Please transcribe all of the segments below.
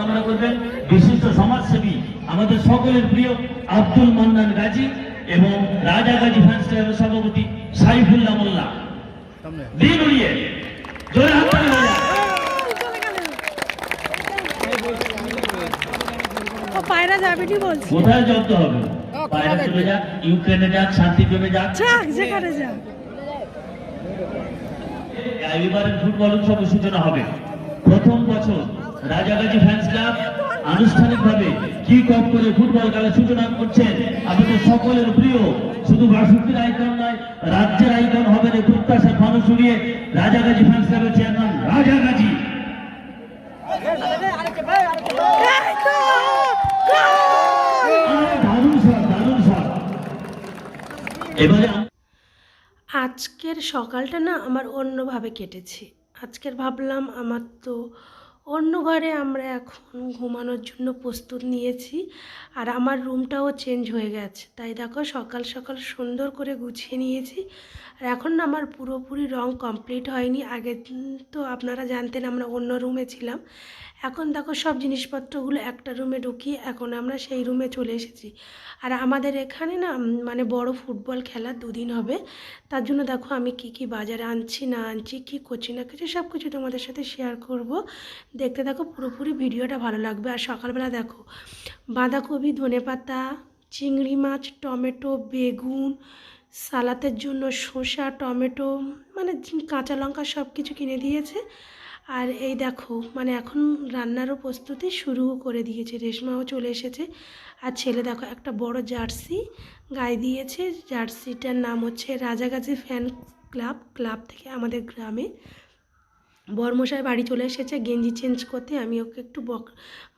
কামনা করবেন। বিশিষ্ট সমাজসেবী আমাদের সকলের প্রিয় আব্দুল মান্নান গাজী এবং রাজা গাজী ফ্যান্স ক্লাবের সভাপতি সাইফুল্লাহ মোল্লা। দিন উড়িয়ে। জোরে হাত তালি হয়ে পায়রা বলছি। কোথায় জব্দ হবে? বাইরে চলে যাক ইউক্রেনে যাক শান্তি প্রেমে যাক। যাক যেখানে এবারের ফুটবল উৎসবের সূচনা হবে। প্রথম বছর রাজাগাজী ফ্যান্স ক্লাব আনুষ্ঠানিকভাবে কি কপ করে ফুটবল খেলার সূচনা করছেন। আমাদের সকলের প্রিয়। শুধু বাষট্টির আইকন নয়, রাজ্যের আইকন হবেন এই প্রত্যাশার মানুষ উড়িয়ে রাজাগাজী ফ্যান্স ক্লাবের চেয়ারম্যান রাজাগাজী আজকের সকালটা না আমার অন্যভাবে কেটেছে। আজকের ভাবলাম আমার তো অন্য ঘরে আমরা এখন ঘুমানোর জন্য প্রস্তুত নিয়েছি আর আমার রুমটাও চেঞ্জ হয়ে গেছে। তাই দেখো সকাল সকাল সুন্দর করে গুছিয়ে নিয়েছি। আর এখন আমার পুরোপুরি রং কমপ্লিট হয়নি। আগে তো আপনারা জানতেন আমরা অন্য রুমে ছিলাম। এখন দেখো সব জিনিসপত্রগুলো একটা রুমে ঢুকিয়ে এখন আমরা সেই রুমে চলে এসেছি। আর আমাদের এখানে না মানে বড় ফুটবল খেলা দুদিন হবে। তার জন্য দেখো আমি কি কি বাজারে আনছি, না আনছি, কি করছি, না কিছু সব কিছু তোমাদের সাথে শেয়ার করব। দেখতে দেখো পুরোপুরি ভিডিওটা ভালো লাগবে। আর সকালবেলা দেখো বাঁধাকপি ধনেপাতা চিংড়ি মাছ, টমেটো, বেগুন, সালাতের জন্য শসা, টমেটো মানে কাঁচা লঙ্কা সব কিছু কিনে দিয়েছে। আর এই দেখো মানে এখন রান্নারও প্রস্তুতি শুরু করে দিয়েছে। রেশমাও চলে এসেছে। আর ছেলে দেখো, একটা বড় জার্সি গায়ে দিয়েছে। জার্সিটার নাম হচ্ছে রাজাগাজী ফ্যান ক্লাব। ক্লাব থেকে আমাদের গ্রামে বরমশাই বাড়ি চলে এসেছে, গেঞ্জি চেঞ্জ করতে। আমি ওকে একটু বক,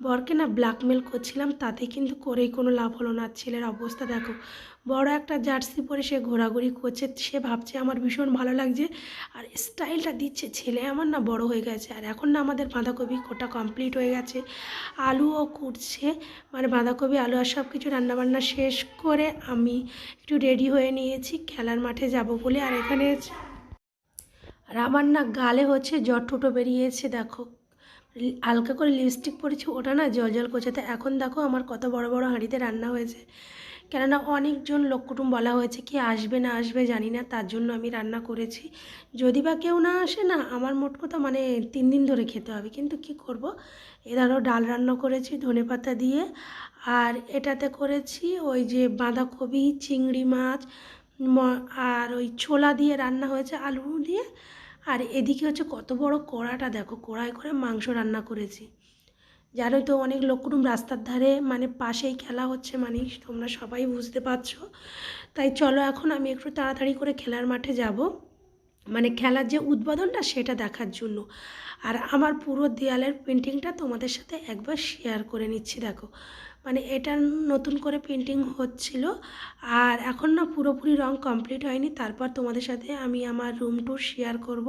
বরকে না ব্ল্যাকমেল করছিলাম, তাতে কিন্তু করেই কোনো লাভ হলো না। ছেলের অবস্থা দেখো, বড় একটা জার্সি পরে সে ঘোরাঘুরি করছে, সে ভাবছে আমার ভীষণ ভালো লাগছে, আর স্টাইলটা দিচ্ছে। ছেলে আমার না বড় হয়ে গেছে, আর এখন না আমাদের বাঁধাকপি কোটা কমপ্লিট হয়ে গেছে। আলুও কুটছে মানে বাঁধাকপি, আলু আর সব কিছু রান্নাবান্না শেষ করে আমি একটু রেডি হয়ে নিয়েছি, খেলার মাঠে যাব বলে। আর এখানে আর আমার না গালে হচ্ছে জ্বর টোটো বেরিয়েছে, দেখো। হালকা করে লিপস্টিক পরেছি, ওটা না জল জল করছে। তো এখন দেখো আমার কত বড় বড় হাঁড়িতে রান্না হয়েছে। কেননা অনেকজন লোক কুটুম বলা হয়েছে কি আসবে না আসবে, জানি না, তার জন্য আমি রান্না করেছি। যদি বা কেউ না আসে না, আমার মোট কথা মানে তিন দিন ধরে খেতে হবে। কিন্তু কি করব? এধারও ডাল রান্না করেছি ধনেপাতা দিয়ে। আর এটাতে করেছি ওই যে বাঁধাকপি, চিংড়ি মাছ আর ওই ছোলা দিয়ে রান্না হয়েছে আলু দিয়ে। আর এদিকে হচ্ছে কত বড় কড়াটা দেখো কড়াই করে মাংস রান্না করেছি। জানোই তো অনেক লোককুটুম রাস্তার ধারে মানে পাশেই খেলা হচ্ছে মানে তোমরা সবাই বুঝতে পারছ। তাই চলো এখন আমি একটু তাড়াতাড়ি করে খেলার মাঠে যাব। মানে খেলার যে উদ্বোধনটা সেটা দেখার জন্য। আর আমার পুরো দেয়ালের পেন্টিংটা তোমাদের সাথে একবার শেয়ার করে নিচ্ছি, দেখো। মানে এটা নতুন করে পেন্টিং হচ্ছিল। আর এখন না পুরোপুরি রং কমপ্লিট হয়নি। তারপর তোমাদের সাথে আমি আমার রুম টুর শেয়ার করব।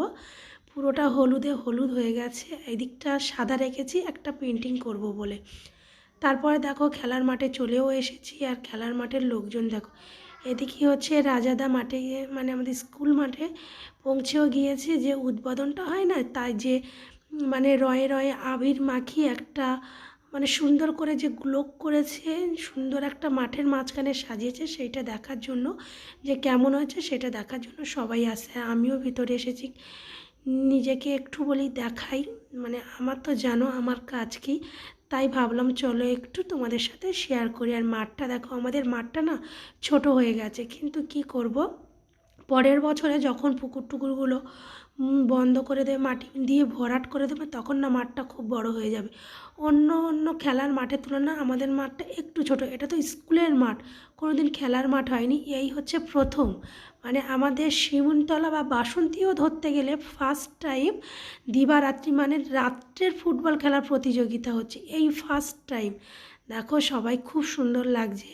পুরোটা হলুদে হলুদ হয়ে গেছে। এদিকটা সাদা রেখেছি, একটা পেন্টিং করব বলে। তারপরে দেখো খেলার মাঠে চলেও এসেছি। আর খেলার মাঠের লোকজন দেখো, এদিকে হচ্ছে রাজাদা মাঠে মানে আমাদের স্কুল মাঠে পৌঁছেও গিয়েছে যে উদ্বোধনটা হয় না, তাই যে মানে রয়ে রয়ে আবির মাখিয়ে একটা মানে সুন্দর করে যে গ্লোক করেছে, সুন্দর একটা মাঠের মাঝখানে সাজিয়েছে, সেইটা দেখার জন্য যে কেমন হয়েছে সেটা দেখার জন্য সবাই আসে। আমিও ভিতরে এসেছি। নিজেকে একটু বলি দেখাই। মানে আমার তো জানো আমার কাজ কি, তাই ভাবলাম চলো একটু তোমাদের সাথে শেয়ার করি। আর মাঠটা দেখো, আমাদের মাঠটা না ছোট হয়ে গেছে, কিন্তু কি করব? পরের বছরে যখন পুকুর টুকুরগুলো বন্ধ করে দেবে, মাটি দিয়ে ভরাট করে দেবে, তখন না মাঠটা খুব বড় হয়ে যাবে। অন্য অন্য খেলার মাঠের তুলনায় আমাদের মাঠটা একটু ছোট। এটা তো স্কুলের মাঠ কোনো দিন খেলার মাঠ হয়নি। এই হচ্ছে প্রথম। মানে আমাদের শিমুনতলা বা বাসন্তীও ধরতে গেলে ফার্স্ট টাইম দিবারাত্রি মানে রাত্রের ফুটবল খেলার প্রতিযোগিতা হচ্ছে। এই ফার্স্ট টাইম দেখো, সবাই খুব সুন্দর লাগছে।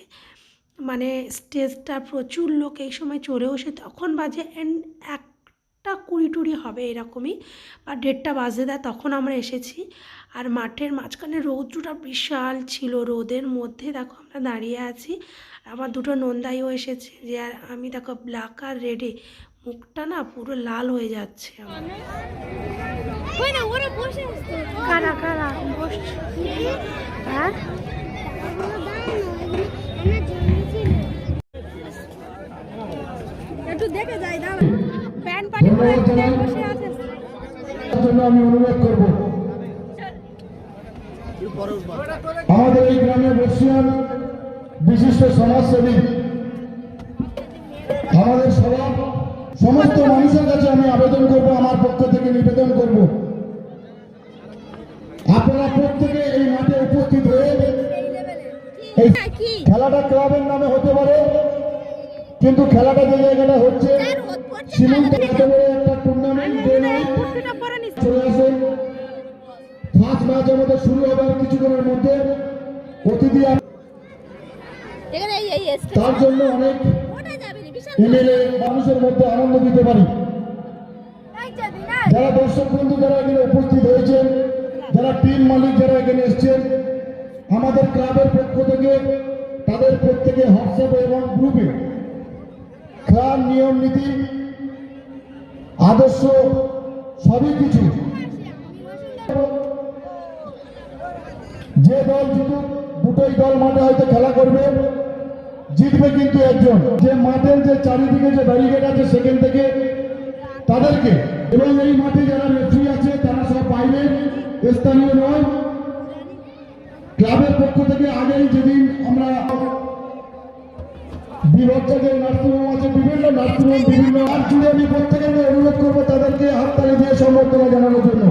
মানে স্টেজটা প্রচুর লোক এই সময় চড়েও সে তখন বাজে অ্যান্ড একটা কুড়ি টুড়ি হবে এরকমই বা দেড়টা বাজে দেয় তখন আমরা এসেছি। আর মাঠের মাঝখানে রৌদ্রটা বিশাল ছিল রোদের মধ্যে দেখো আমরা দাঁড়িয়ে আছি। আমার দুটো নন্দাইও এসেছে যে আর আমি দেখো ব্ল্যাক আর রেডে মুখটা না পুরো লাল হয়ে যাচ্ছে কারা কারা? হ্যাঁ একটু দেখে যাই দাঁড়া প্যান্ট পাটি পরে বসে আছে আমি অনুরোধ করব আমাদের এই গ্রামে বর্ষিয়ান বিশিষ্ট সমাজসেবী আমাদের সবার সমস্ত মানুষের কাছে আমি আবেদন করব আমার পক্ষ থেকে নিবেদন করব। আপনারা প্রত্যেকে এই মাঠে উপস্থিত হয়ে এই হ্যাঁ, খেলাটা ক্লাবের নামে হতে পারে। কিন্তু খেলাটা যে জায়গাটা হচ্ছে সিমেন্ট একটা টুর্নামেন্ট চলে ফার্স্ট ম্যাচ আমাদের শুরু হবে কিছুক্ষণের মধ্যে। অতিথি তার জন্য অনেক এমএলএ মানুষের মধ্যে আনন্দ দিতে পারি। যারা দর্শক বন্ধু যারা এখানে উপস্থিত হয়েছেন যারা টিম মালিক যারা এখানে এসছেন আমাদের ক্লাবের পক্ষ থেকে তাদের প্রত্যেকে হোয়াটসঅ্যাপ এবং গ্রুপে খেলার নিয়ম, নীতি, আদর্শ, সবই কিছু। যে দল জিতুক, দুটোই দল মাঠে হয়তো খেলা করবে, জিতবে কিন্তু একজন। যে মাঠের যে চারিদিকে যে ব্যারিকেড আছে সেখান থেকে তাদেরকে। এবং এই মাঠে যারা রেফারি আছে, তারা সব বাইরে, স্থানীয় নয়। ক্লাবের পক্ষ থেকে আগেই যেদিন আমরা যে নার্সিংহোম আছে, বিভিন্ন নার্সিংহোম, বিভিন্ন আর জুড়ে আমি প্রত্যেকের অনুরোধ করব তাদেরকে হাততালি দিয়ে সম্বর্ধনা জানানোর জন্য।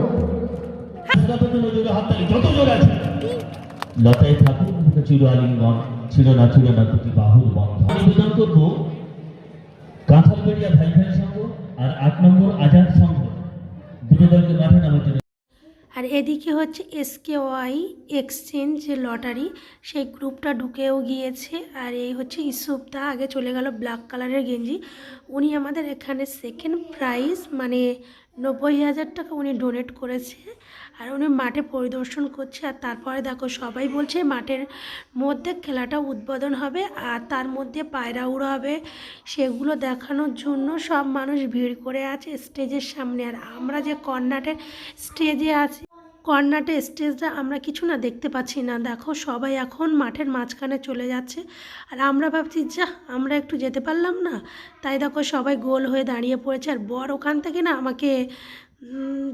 লতায় চির আলিঙ্গন ছিল না ছিল না দুটি বাহুর বন্ধ। নিবেদন করব ভাই ভাই সংঘ আর আট নম্বর আজাদ সংঘ। দুটো দলকে মাঠে নামার আর এদিকে হচ্ছে এসকে ওয়াই এক্সচেঞ্জ যে লটারি সেই গ্রুপটা ঢুকেও গিয়েছে। আর এই হচ্ছে ইসুপদা আগে চলে গেল ব্ল্যাক কালারের গেঞ্জি। উনি আমাদের এখানে সেকেন্ড প্রাইজ মানে নব্বই হাজার টাকা উনি ডোনেট করেছে আর উনি মাঠে পরিদর্শন করছে আর তারপরে দেখো সবাই বলছে মাঠের মধ্যে খেলাটা উদ্বোধন হবে আর তার মধ্যে পায়রা উড়াবে। সেগুলো দেখানোর জন্য সব মানুষ ভিড় করে আছে স্টেজের সামনে। আর আমরা যে কর্নাটের স্টেজে আছি কর্নাটে স্টেজটা আমরা কিছু না দেখতে পাচ্ছি না। দেখো, সবাই এখন মাঠের মাঝখানে চলে যাচ্ছে। আর আমরা ভাবছি যা আমরা একটু যেতে পারলাম না? তাই দেখো, সবাই গোল হয়ে দাঁড়িয়ে পড়েছে। আর বর ওখান থেকে না আমাকে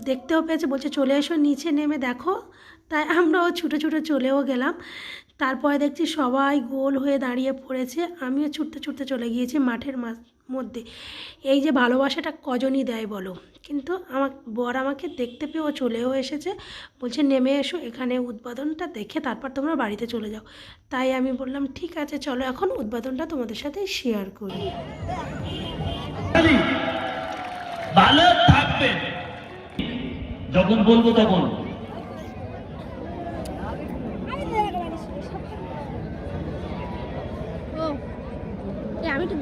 দেখতেও পেয়েছে, বলছে, চলে এসো, নিচে নেমে দেখো। তাই আমরাও ছুটে ছুটে চলেও গেলাম। তারপরে দেখছি সবাই গোল হয়ে দাঁড়িয়ে পড়েছে। আমিও ছুটতে ছুটতে চলে গিয়েছি মাঠের মধ্যে। এই যে ভালোবাসাটা কজনই দেয় বলো? কিন্তু আমার বর আমাকে দেখতে পেয়ে ও চলেও এসেছে। বলছে, নেমে এসো, এখানে উদ্বোধনটা দেখে তারপর তোমরা বাড়িতে চলে যাও। তাই আমি বললাম, ঠিক আছে, চলো এখন উদ্বোধনটা তোমাদের সাথে শেয়ার করি। ভালো থাকবেন। যখন বলব তখন ও এ আমি তো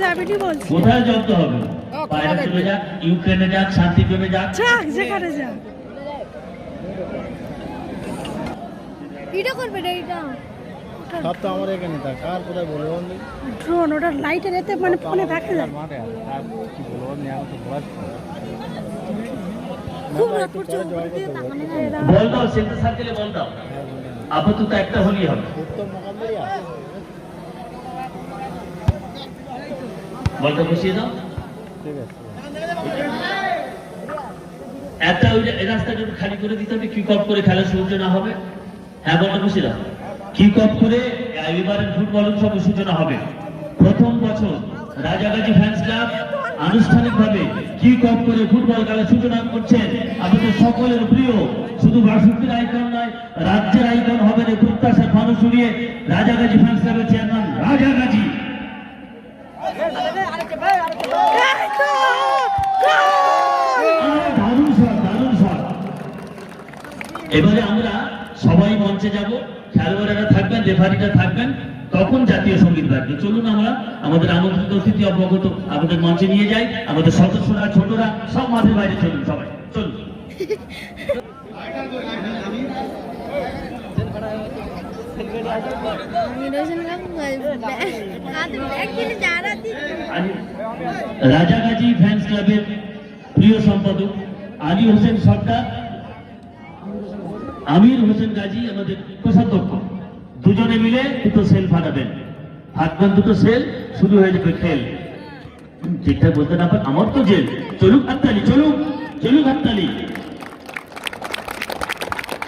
হয়ে যাবেনি বলছে। কোথায় জব্দ হবে? পায়রা চলে যাক ইউক্রেনে যাক শান্তি প্রেমে যাক। যাক যেখানে যাক। এটা করবে না এটা। সব তো আমার এখানে তা কার কোথায় বলব বন্ধু? ড্রোন ওটা লাইটের এতে মানে ফোনে দেখা যায়। আর কি বলব এখন তো খুব না। বল দাও সেন্টার সার্কেলে বল দাও। আপাতত একটা হলেই হবে। উত্তর মোকামলাই বলটা বসিয়ে দাও। একটা ওই রাস্তাটা খালি করে দিতে হবে, কিক অফ করে খেলা শুরু না হবে। হ্যাঁ বলটা বসিয়ে দাও। কিক অফ করে ফুটবল উৎসবের সূচনা হবে। প্রথম বছর রাজাগাজী ফ্যান্স ক্লাব আনুষ্ঠানিকভাবে কিক অফ করে ফুটবল খেলার সূচনা করছেন। আমাদের সকলের প্রিয়, শুধু বাষট্টির আইকন নয়, রাজ্যের আইকন হবে রে প্রত্যাশার মানুষ উড়িয়ে রাজাগাজী ফ্যান্স ক্লাবের চেয়ারম্যান রাজাগাজী এবারে আমরা সবাই মঞ্চে যাব। খেলোয়াড়েরা থাকবেন রেফারিটা থাকবেন, তখন জাতীয় সংগীত বাজবে। চলুন আমরা আমাদের আমন্ত্রিত অতিথি অবগত আমাদের মঞ্চে নিয়ে যাই। আমাদের সদস্যরা, ছোটরা, সব মাঠের বাইরে চলুন সবাই। চলুন। রাজাগাজী ফ্যান্স ক্লাবের প্রিয় সম্পাদক আলী হোসেন সর্দার, আমির হোসেন গাজী, আমাদের কোষাধ্যক্ষ দুজনে মিলে দুটো সেল ফাটাবেন। ফাটবেন দুটো সেল শুরু হয়ে যাবে খেল। ঠিকঠাক বলতে না পার আমার তো জেল। চলুক হাততালি, চলুক চলুক হাততালি।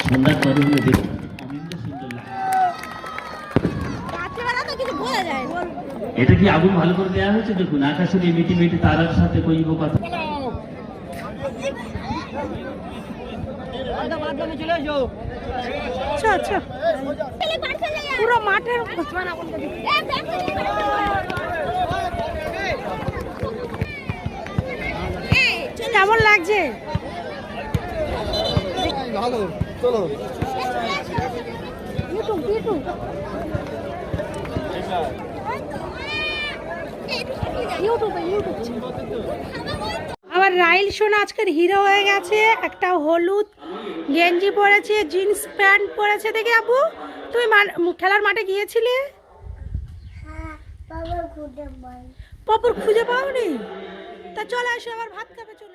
সন্ধ্যা পরে দেখুন অনিন্দ সুন্দর লাগে। রাত্রিবেলা তো কিছু বোঝা যায় না। এটা কি আগুন ভালো করে দেওয়া হয়েছে? দেখুন আকাশের এই মিটি মিটি তারার সাথে কইব কথা। আচ্ছা আচ্ছা। পুরো মাঠের কেমন লাগছে? ভালো চলো। ইউটিউব ইউটিউব ইউটিউবে ইউটিউব আমার রাইল সোনা আজকের হিরো হয়ে গেছে। একটা হলুদ গেঞ্জি পরেছে জিন্স প্যান্ট পরেছে। দেখে আপু তুমি খেলার মাঠে গিয়েছিলে? পপুর খুঁজে পাওনি? তা চলে আসো আবার ভাত খাবে চলো।